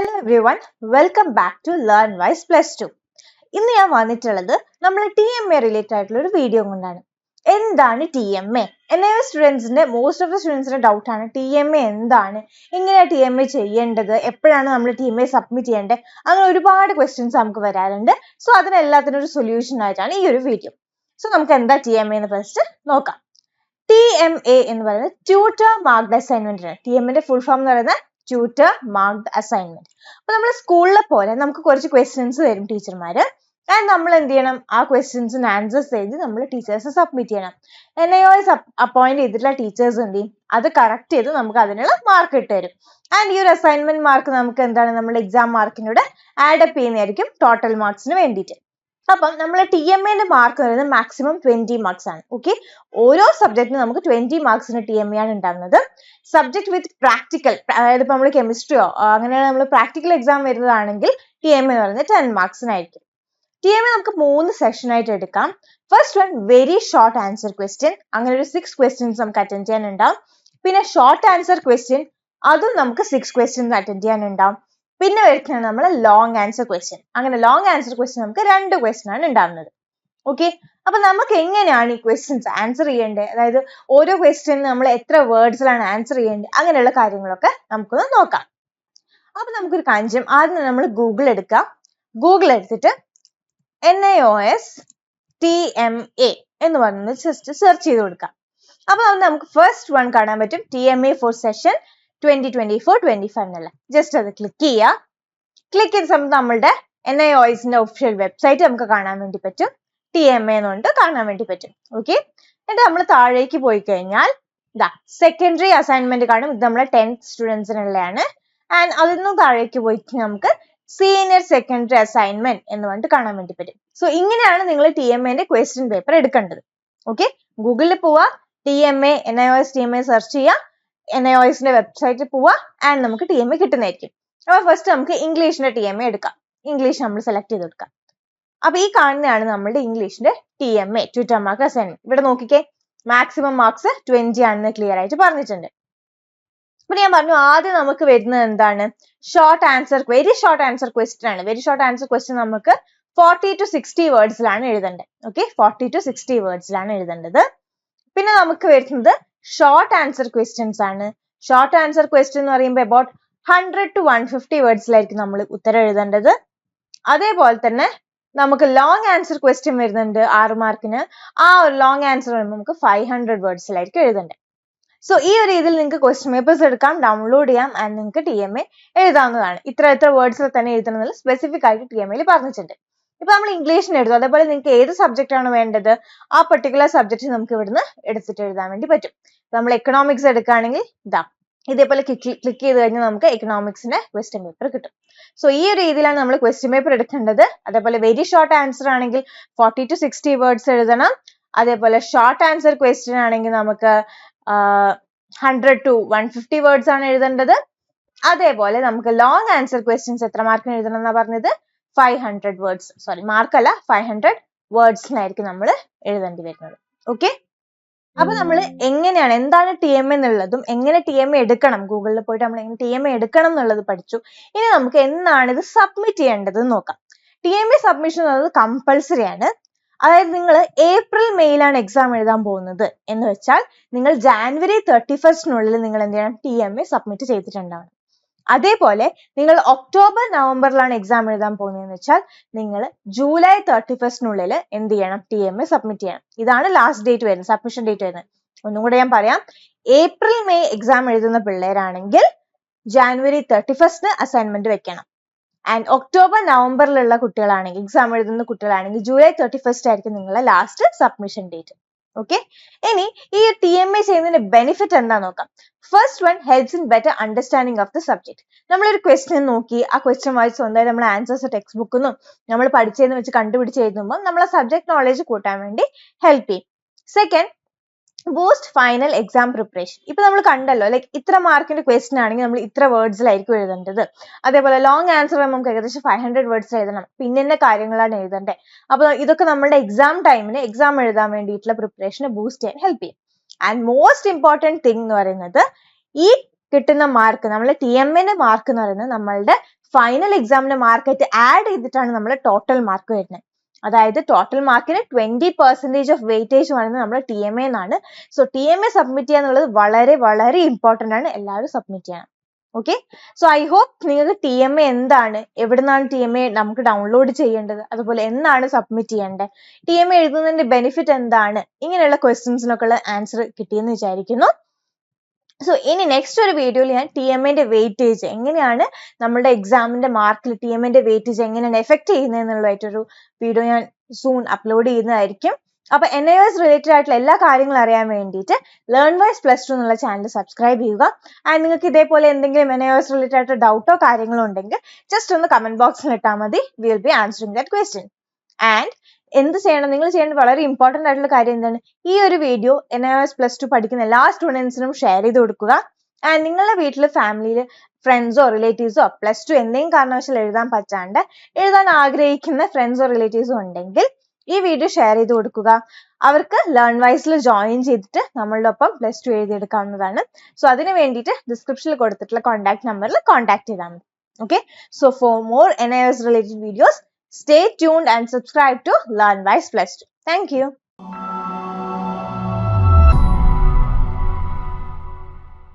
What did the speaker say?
Hello everyone welcome back to learn wise plus two ഇന്ന് ഞാൻ വന്നിട്ടുള്ളത് നമ്മൾ ടി എം എ റിലേറ്റഡ് ആയിട്ടുള്ള ഒരു വീഡിയോ കൊണ്ടാണ്. എന്താണ് ടി എം എ എൻ സ്റ്റുഡൻസിന്റെ മോസ്റ്റ് ഓഫ് ദ സ്റ്റുഡൻസിന്റെ ഡൗട്ട് ആണ്. ടി എം എ എന്താണ്? എങ്ങനെയാണ് ടി എം എ ചെയ്യേണ്ടത്? എപ്പോഴാണ് നമ്മൾ ടി എം എ സബ്മിറ്റ് ചെയ്യേണ്ടത്? അങ്ങനെ ഒരുപാട് ക്വസ്റ്റ്യൻസ് നമുക്ക് വരാറുണ്ട്. സോ അതിനെല്ലാത്തിനും ഒരു സൊല്യൂഷൻ ആയിട്ടാണ് ഈ ഒരു വീഡിയോ സോ നമുക്ക് എന്താ ടി എം എ എന്ന് ഫസ്റ്റ് നോക്കാം. ടി എം എ എന്ന് പറയുന്നത് ട്യൂട്ടർ മാർക്ഡ് അസൈൻമെന്റ് ആണ് ടി എമ്മിന്റെ ഫുൾ ഫോം എന്ന് പറയുന്നത് ട്യൂട്ടർ മാർക്ക് അസൈൻമെന്റ് അപ്പൊ നമ്മൾ സ്കൂളിലെ പോലെ നമുക്ക് കുറച്ച് ക്വസ്റ്റ്യൻസ് തരും ടീച്ചർമാര് ആൻഡ് നമ്മൾ എന്ത് ചെയ്യണം? ആ ക്വസ്റ്റ്യൻസിന് ആൻസേഴ്സ് എഴുതി നമ്മൾ ടീച്ചേഴ്സ് സബ്മിറ്റ് ചെയ്യണം. എൻ ഐ ഒ അപ്പോയിന്റ് ചെയ്തിട്ടുള്ള ടീച്ചേഴ്സ് എന്ത് ചെയ്യും? അത് കറക്റ്റ് ചെയ്ത് നമുക്ക് അതിനുള്ള മാർക്ക് ഇട്ട് തരും. ആൻഡ് ഈ ഒരു അസൈൻമെന്റ് മാർക്ക് നമുക്ക് എന്താണ്? നമ്മുടെ എക്സാം മാർക്കിനോട് ആഡപ്പ് ചെയ്യുന്നതായിരിക്കും ടോട്ടൽ മാർക്സിന് വേണ്ടിയിട്ട്. അപ്പം നമ്മൾ ടി എം എന്റെ മാർക്ക് പറയുന്നത് മാക്സിമം ട്വന്റി മാർക്സ് ആണ്. ഓക്കെ ഓരോ സബ്ജക്റ്റിനും നമുക്ക് ട്വന്റി മാർക്സിന് ടി എം എ ആണ് ഉണ്ടാകുന്നത്. സബ്ജക്ട് വിത്ത് പ്രാക്ടിക്കൽ അതായത് ഇപ്പൊ നമ്മൾ കെമിസ്ട്രിയോ അങ്ങനെ നമ്മൾ പ്രാക്ടിക്കൽ എക്സാം വരുന്നതാണെങ്കിൽ ടി എം എന്ന് പറയുന്നത് ടെൻ മാർക്സിനായിരിക്കും ടി എം എ നമുക്ക് മൂന്ന് സെഷൻ ആയിട്ട് എടുക്കാം. First one very short answer question അങ്ങനെ ഒരു സിക്സ് ക്വസ്റ്റ്യൻസ് നമുക്ക് അറ്റൻഡ് ചെയ്യാനുണ്ടാവും. പിന്നെ ഷോർട്ട് ആൻസർ ക്വസ്റ്റ്യൻ അതും നമുക്ക് സിക്സ് ക്വസ്റ്റ്യൻസ് അറ്റൻഡ് ചെയ്യാനുണ്ടാവും. പിന്നെ വരയ്ക്കുന്നത് നമ്മൾ ലോങ് ആൻസർ ക്വസ്റ്റ്യൻ അങ്ങനെ ലോങ് ആൻസർ ക്വസ്റ്റ്യൻ നമുക്ക് രണ്ട് ക്വസ്റ്റ്യൻ ആണ് ഉണ്ടാവുന്നത്. ഓക്കെ അപ്പൊ നമുക്ക് എങ്ങനെയാണ് ഈ ക്വസ്റ്റ്യൻസ് ആൻസർ ചെയ്യേണ്ടത്? അതായത് ഓരോ ക്വസ്റ്റ്യൻ നമ്മൾ എത്ര വേർഡ്സിലാണ് ആൻസർ ചെയ്യേണ്ടത്? അങ്ങനെയുള്ള കാര്യങ്ങളൊക്കെ നമുക്കൊന്ന് നോക്കാം. അപ്പൊ നമുക്കൊരു കാഞ്ചം ആദ്യം നമ്മൾ ഗൂഗിൾ എടുക്കാം. ഗൂഗിൾ എടുത്തിട്ട് N I O S T M A എന്ന് പറഞ്ഞ് ജസ്റ്റ് സെർച്ച് ചെയ്ത് കൊടുക്കാം. അപ്പൊ നമുക്ക് ഫസ്റ്റ് വൺ കാണാൻ പറ്റും. T M A for session twenty twenty four twenty five just അത് ക്ലിക്ക് ചെയ്യുക ക്ലിക്ക് ചെയ്ത സമയത്ത് നമ്മളുടെ എൻ ഐ ഓയിസിന്റെ ഒഫീഷ്യൽ വെബ്സൈറ്റ് നമുക്ക് കാണാൻ വേണ്ടി പറ്റും. ടി എം എ എന്നുകൊണ്ട് കാണാൻ വേണ്ടി പറ്റും. ഓക്കെ എന്നിട്ട് നമ്മൾ താഴേക്ക് പോയി കഴിഞ്ഞാൽ ഇതാ സെക്കൻഡറി അസൈൻമെന്റ് കാണും. ഇത് നമ്മുടെ ടെൻത്ത് സ്റ്റുഡൻസിനുള്ളതാണ് ആൻഡ് അതിൽ നിന്നും താഴേക്ക് പോയിട്ട് നമുക്ക് സീനിയർ സെക്കൻഡറി അസൈൻമെന്റ് എന്ന് പറഞ്ഞിട്ട് കാണാൻ വേണ്ടി പറ്റും. സോ ഇങ്ങനെയാണ് നിങ്ങൾ ടി എം എന്റെ ക്വസ്റ്റ്യൻ പേപ്പർ എടുക്കേണ്ടത്. ഓക്കെ ഗൂഗിളിൽ പോവാ. T M A N I S T M A search ചെയ്യുക എൻ ഐ ഒ എസിന്റെ വെബ്സൈറ്റിൽ പോവാ ആൻഡ് നമുക്ക് ടി എം എ കിട്ടുന്നതായിരിക്കും. അപ്പൊ ഫസ്റ്റ് നമുക്ക് ഇംഗ്ലീഷിന്റെ ടി എം എ എടുക്കാം. ഇംഗ്ലീഷ് നമ്മൾ സെലക്ട് ചെയ്ത് കൊടുക്കാം. അപ്പൊ ഈ കാണുന്നതാണ് നമ്മുടെ ഇംഗ്ലീഷിന്റെ T M A Twitter mark assignment ഇവിടെ നോക്കിക്കേ. മാക്സിമം മാർക്സ് ട്വന്റി ആണെന്ന് ക്ലിയർ ആയിട്ട് പറഞ്ഞിട്ടുണ്ട്. അപ്പൊ ഞാൻ പറഞ്ഞു ആദ്യം നമുക്ക് വരുന്നത് എന്താണ്? Short answer very short answer question ആണ്. വെരി ഷോർട്ട് ആൻസർ ക്വസ്റ്റ്യൻ നമുക്ക് ഫോർട്ടി ടു സിക്സ്റ്റി വേർഡ്സിലാണ് എഴുതേണ്ടത് ഓക്കെ ഫോർട്ടി ടു സിക്സ്റ്റി വേർഡ്സിലാണ് എഴുതേണ്ടത്. പിന്നെ നമുക്ക് വരുന്നത് ഷോർട്ട് ആൻസർ ക്വസ്റ്റ്യൻസ് ആണ്. ഷോർട്ട് ആൻസർ ക്വസ്റ്റ്യൻ എന്ന് പറയുമ്പോൾ about hundred to one fifty വേർഡ്സിലായിരിക്കും നമ്മൾ ഉത്തരം എഴുതേണ്ടത്. അതേപോലെ തന്നെ നമുക്ക് ലോങ് ആൻസർ ക്വസ്റ്റ്യൻ വരുന്നുണ്ട് ആറ് മാർക്കിന് ആ ഒരു ലോങ് ആൻസർ വരുമ്പോൾ നമുക്ക് ഫൈവ് ഹൺഡ്രഡ് വേർഡ്സിലായിരിക്കും എഴുതേണ്ടത്. സോ ഈ ഒരു രീതിയിൽ നിങ്ങൾക്ക് ക്വസ്റ്റ്യൻ പേപ്പേഴ്സ് എടുക്കാം ഡൗൺലോഡ് ചെയ്യാം ആൻഡ് നിങ്ങൾക്ക് ടി എം എ എഴുതാവുന്നതാണ്. ഇത്ര എത്ര വേർഡ്സിൽ തന്നെ എഴുതണമെന്നുള്ള സ്പെസിഫിക് ആയിട്ട് ടി എം എയിൽ പറഞ്ഞിട്ടുണ്ട്. ഇപ്പൊ നമ്മൾ ഇംഗ്ലീഷിന് എടുത്തു അതേപോലെ നിങ്ങൾക്ക് ഏത് സബ്ജക്റ്റ് ആണ് വേണ്ടത് ആ പെർട്ടിക്കുലർ സബ്ജക്റ്റ് നമുക്ക് ഇവിടുന്ന് എടുത്തിട്ട് എഴുതാൻ വേണ്ടി പറ്റും. നമ്മൾ എക്കണോമിക്സ് എടുക്കുകയാണെങ്കിൽ ഇതാ ഇതേപോലെ ക്ലിക്ക് ചെയ്ത് കഴിഞ്ഞാൽ നമുക്ക് എക്കണോമിക്സിന്റെ ക്വസ്റ്റ്യൻ പേപ്പർ കിട്ടും. സോ ഈ ഒരു രീതിയിലാണ് നമ്മൾ ക്വസ്റ്റ്യൻ പേപ്പർ എടുക്കേണ്ടത്. അതേപോലെ വെരി ഷോർട്ട് ആൻസർ ആണെങ്കിൽ ഫോർട്ടി ടു സിക്സ്റ്റി വേർഡ്സ് എഴുതണം. അതേപോലെ ഷോർട്ട് ആൻസർ ക്വസ്റ്റ്യൻ ആണെങ്കിൽ നമുക്ക് hundred to one fifty words ആണ് എഴുതേണ്ടത്. അതേപോലെ നമുക്ക് ലോങ് ആൻസർ ക്വസ്റ്റ്യൻസ് എത്ര മാർക്കിന് എഴുതണം എന്നാ പറഞ്ഞത്? ഫൈവ് ഹൺഡ്രഡ് വേർഡ്സ് സോറി മാർക്കല്ല ഫൈവ് ഹൺഡ്രഡ് വേർഡ്സിനായിരിക്കും നമ്മൾ എഴുതേണ്ടി വരുന്നത്. ഓക്കെ അപ്പൊ നമ്മൾ എങ്ങനെയാണ് എന്താണ് ടി എം എന്നുള്ളതും എങ്ങനെ ടി എം എടുക്കണം? ഗൂഗിളിൽ പോയിട്ട് നമ്മൾ എങ്ങനെ ടി എം എടുക്കണം എന്നുള്ളത് പഠിച്ചു. ഇനി നമുക്ക് എന്നാണ് ഇത് സബ്മിറ്റ് ചെയ്യേണ്ടത് നോക്കാം. ടി എം എ സബ്മിഷൻ എന്നുള്ളത് കമ്പൾസറി ആണ്. അതായത് നിങ്ങൾ ഏപ്രിൽ മെയ്യിലാണ് എക്സാം എഴുതാൻ പോകുന്നത് എന്ന് വെച്ചാൽ നിങ്ങൾ ജാനുവരി തേർട്ടി ഫസ്റ്റിനുള്ളിൽ നിങ്ങൾ എന്ത് ചെയ്യണം? ടി എം എ സബ്മിറ്റ് ചെയ്തിട്ടുണ്ടാവണം. അതേപോലെ നിങ്ങൾ ഒക്ടോബർ നവംബറിലാണ് എക്സാം എഴുതാൻ പോകുന്നതെന്ന് വെച്ചാൽ നിങ്ങൾ ജൂലൈ തേർട്ടി ഫസ്റ്റിനുള്ളിൽ എന്ത് ചെയ്യണം? ടി എം എ സബ്മിറ്റ് ചെയ്യണം. ഇതാണ് ലാസ്റ്റ് ഡേറ്റ് വരുന്നത് സബ്മിഷൻ ഡേറ്റ് വരുന്നത്. ഒന്നും കൂടെ ഞാൻ പറയാം. ഏപ്രിൽ മെയ് എക്സാം എഴുതുന്ന പിള്ളേരാണെങ്കിൽ ജാനുവരി തേർട്ടി ഫസ്റ്റിന് അസൈൻമെന്റ് വെക്കണം. ആൻഡ് ഒക്ടോബർ നവംബറിലുള്ള കുട്ടികളാണെങ്കിൽ എക്സാം എഴുതുന്ന കുട്ടികളാണെങ്കിൽ ജൂലൈ തേർട്ടി ഫസ്റ്റ് ആയിരിക്കും നിങ്ങളുടെ ലാസ്റ്റ് സബ്മിഷൻ ഡേറ്റ് ഓക്കെ ഇനി ഈ ടി എം എ ചെയ്യുന്നതിന്റെ ബെനിഫിറ്റ് എന്താ നോക്കാം first one helps in better understanding of the subject നമ്മളൊരു ക്വസ്റ്റ്യൻ നോക്കി ആ ക്വസ്റ്റ്യൻ വായിച്ച് സ്വന്തമായിട്ട് നമ്മൾ ആൻസേഴ്സ് ടെക്സ്റ്റ് ബുക്കിൽ നമ്മൾ പഠിച്ചതെന്ന് വെച്ച് കണ്ടുപിടിച്ച് എഴുതുമ്പോൾ നമ്മളെ സബ്ജക്ട് നോളേജ് കൂട്ടാൻ വേണ്ടി ഹെൽപ്പ് ചെയ്യും. Second boost final exam preparation ഇപ്പൊ നമ്മൾ കണ്ടല്ലോ ലൈക്ക് ഇത്ര മാർക്കിന്റെ ക്വസ്റ്റൻ ആണെങ്കിൽ നമ്മൾ ഇത്ര വേർഡ്സിലായിരിക്കും എഴുതേണ്ടത്. അതേപോലെ ലോങ് ആൻസർ നമുക്ക് ഏകദേശം ഫൈവ് ഹൺഡ്രഡ് വേർഡ്സ് എഴുതണം. പിന്നെ കാര്യങ്ങളാണ് എഴുതേണ്ടത് അപ്പൊ ഇതൊക്കെ നമ്മുടെ എക്സാം ടൈമിന് എക്സാം എഴുതാൻ വേണ്ടിയിട്ടുള്ള പ്രിപ്പറേഷനെ ബൂസ്റ്റ് ചെയ്യാൻ ഹെൽപ്പ് ചെയ്യും. ആൻഡ് മോസ്റ്റ് ഇമ്പോർട്ടന്റ് തിങ് എന്ന് പറയുന്നത് ഈ കിട്ടുന്ന മാർക്ക് നമ്മൾ ടി എം എന്റെ മാർക്ക് എന്ന് പറയുന്നത് നമ്മളുടെ ഫൈനൽ എക്സാമിന്റെ മാർക്കായിട്ട് ആഡ് ചെയ്തിട്ടാണ് നമ്മൾ ടോട്ടൽ മാർക്ക് വരുന്നത്. അതായത് ടോട്ടൽ മാർക്കിന് ട്വന്റി പെർസെന്റേജ് ഓഫ് വെയിറ്റേജ് പറയുന്നത് നമ്മുടെ ടി എം എ എന്നാണ്. So T M A submit ചെയ്യുക എന്നുള്ളത് വളരെ വളരെ ഇമ്പോർട്ടന്റ് ആണ്. എല്ലാവരും സബ്മിറ്റ് ചെയ്യണം. ഓക്കെ സോ ഐ ഹോപ്പ് നിങ്ങൾക്ക് ടി എം എ എന്താണ്? എവിടുന്നാണ് ടി എം എ നമുക്ക് ഡൗൺലോഡ് ചെയ്യേണ്ടത്? അതുപോലെ എന്നാണ് സബ്മിറ്റ് ചെയ്യേണ്ടത്? ടി എം എ എഴുതുന്നതിന്റെ ബെനിഫിറ്റ് എന്താണ്? ഇങ്ങനെയുള്ള ക്വസ്റ്റ്യൻസിനൊക്കെ ഉള്ള ആൻസർ കിട്ടിയെന്ന് വിചാരിക്കുന്നു. സോ ഇനി നെക്സ്റ്റ് ഒരു വീഡിയോയിൽ ഞാൻ ടി എം എന്റെ വെയിറ്റേജ് എങ്ങനെയാണ് നമ്മുടെ എക്സാമിന്റെ മാർക്കിൽ ടി എം എന്റെ വെയിറ്റേജ് എങ്ങനെയാണ് എഫക്ട് ചെയ്യുന്നത് എന്നുള്ളതായിട്ടൊരു വീഡിയോ ഞാൻ സൂൺ അപ്ലോഡ് ചെയ്യുന്നതായിരിക്കും. അപ്പൊ എൻ ഐ എസ് റിലേറ്റഡ് ആയിട്ടുള്ള എല്ലാ കാര്യങ്ങളും അറിയാൻ വേണ്ടിയിട്ട് ലേൺ വൈസ് പ്ലസ് ടു എന്നുള്ള ചാനൽ സബ്സ്ക്രൈബ് ചെയ്യുക. ആൻഡ് നിങ്ങൾക്ക് ഇതേപോലെ എന്തെങ്കിലും എൻ ഐ എസ് റിലേറ്റഡ് ആയിട്ട് ഡൗട്ടോ കാര്യങ്ങളോ ഉണ്ടെങ്കിൽ ജസ്റ്റ് ഒന്ന് കമന്റ് ബോക്സിൽ ഇട്ടാൽ മതി. Will be answering that question and എന്ത് ചെയ്യണം? നിങ്ങൾ ചെയ്യേണ്ട വളരെ ഇമ്പോർട്ടന്റ് ആയിട്ടുള്ള കാര്യം എന്താണ്? ഈ ഒരു video N I S plus two പഠിക്കുന്ന എല്ലാ സ്റ്റുഡൻസിനും ഷെയർ ചെയ്ത് കൊടുക്കുക. ആൻഡ് നിങ്ങളുടെ വീട്ടിൽ ഫാമിലിയിൽ ഫ്രണ്ട്സോ റിലേറ്റീവ്സോ പ്ലസ് ടു എന്തെങ്കിലും കാരണവശാൽ എഴുതാൻ പറ്റാണ്ട് എഴുതാൻ ആഗ്രഹിക്കുന്ന ഫ്രണ്ട്സോ റിലേറ്റീവ്സോ ഉണ്ടെങ്കിൽ ഈ വീഡിയോ ഷെയർ ചെയ്ത് കൊടുക്കുക. അവർക്ക് ലേൺ വൈസിൽ ജോയിൻ ചെയ്തിട്ട് നമ്മളുടെ ഒപ്പം പ്ലസ് ടു എഴുതിയെടുക്കാവുന്നതാണ്. സോ അതിന് വേണ്ടിയിട്ട് ഡിസ്ക്രിപ്ഷനിൽ കൊടുത്തിട്ടുള്ള കോൺടാക്ട് നമ്പറിൽ കോൺടാക്ട് ചെയ്താൽ മതി. Okay so for more N I S related videos stay tuned and subscribe to Learn Wise Plus 2. Thank you.